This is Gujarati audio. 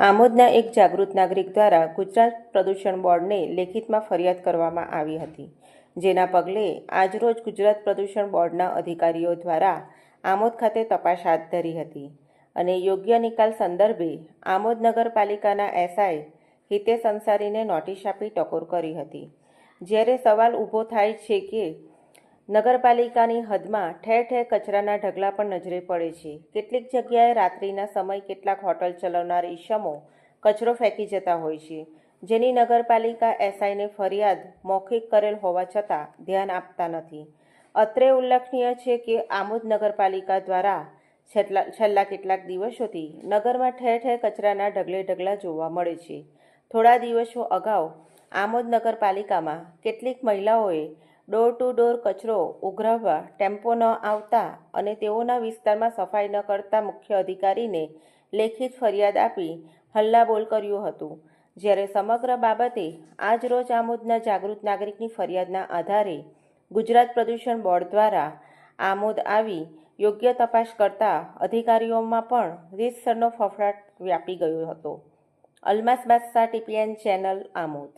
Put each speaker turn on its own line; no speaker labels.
આમોદના એક જાગૃત નાગરિક દ્વારા ગુજરાત પ્રદૂષણ બોર્ડને લેખિતમાં ફરિયાદ કરવામાં આવી હતી, જેના પગલે આજરોજ ગુજરાત પ્રદૂષણ બોર્ડના અધિકારીઓ દ્વારા આમોદ ખાતે તપાસ હાથ ધરી હતી અને યોગ્ય નિકાલ સંદર્ભે આમોદ નગરપાલિકાના એસઆઈ હિતેશ અંસારીને નોટિસ આપી ટકોર કરી હતી. જ્યારે સવાલ ઊભો થાય છે કે નગરપાલિકાની હદમાં ઠેર ઠેર કચરાના ઢગલા પણ નજરે પડે છે. કેટલીક જગ્યાએ રાત્રિના સમય કેટલાક હોટલ ચલાવનાર ઈશમો કચરો ફેંકી જતા હોય છે. જેની નગરપાલિકા એસઆઈને ફરિયાદ મૌખિક કરેલ હોવા છતાં ધ્યાન આપતા નથી. અત્રે ઉલ્લેખનીય છે કે આમોદ નગરપાલિકા દ્વારા છેલ્લા કેટલાક દિવસોથી નગરમાં ઠેર ઠેર કચરાના ઢગલે ઢગલા જોવા મળે છે. થોડા દિવસો અગાઉ આમોદ નગરપાલિકામાં કેટલીક મહિલાઓએ ડોર ટુ ડોર કચરો ઉઘરાવવા, ટેમ્પો ન આવતા અને તેઓના વિસ્તારમાં સફાઈ ન કરતા મુખ્ય અધિકારીને લેખિત ફરિયાદ આપી હલ્લાબોલ કર્યું હતું. જ્યારે સમગ્ર બાબતે આજરોજ આમોદના જાગૃત નાગરિકની ફરિયાદના આધારે ગુજરાત પ્રદૂષણ બોર્ડ દ્વારા આમોદ આવી યોગ્ય તપાસ કરતા અધિકારીઓમાં પણ રીતસરનો ફફડાટ વ્યાપી ગયો હતો. અલમાસ બાદશાહ, ટીપીએન ચેનલ, આમોદ.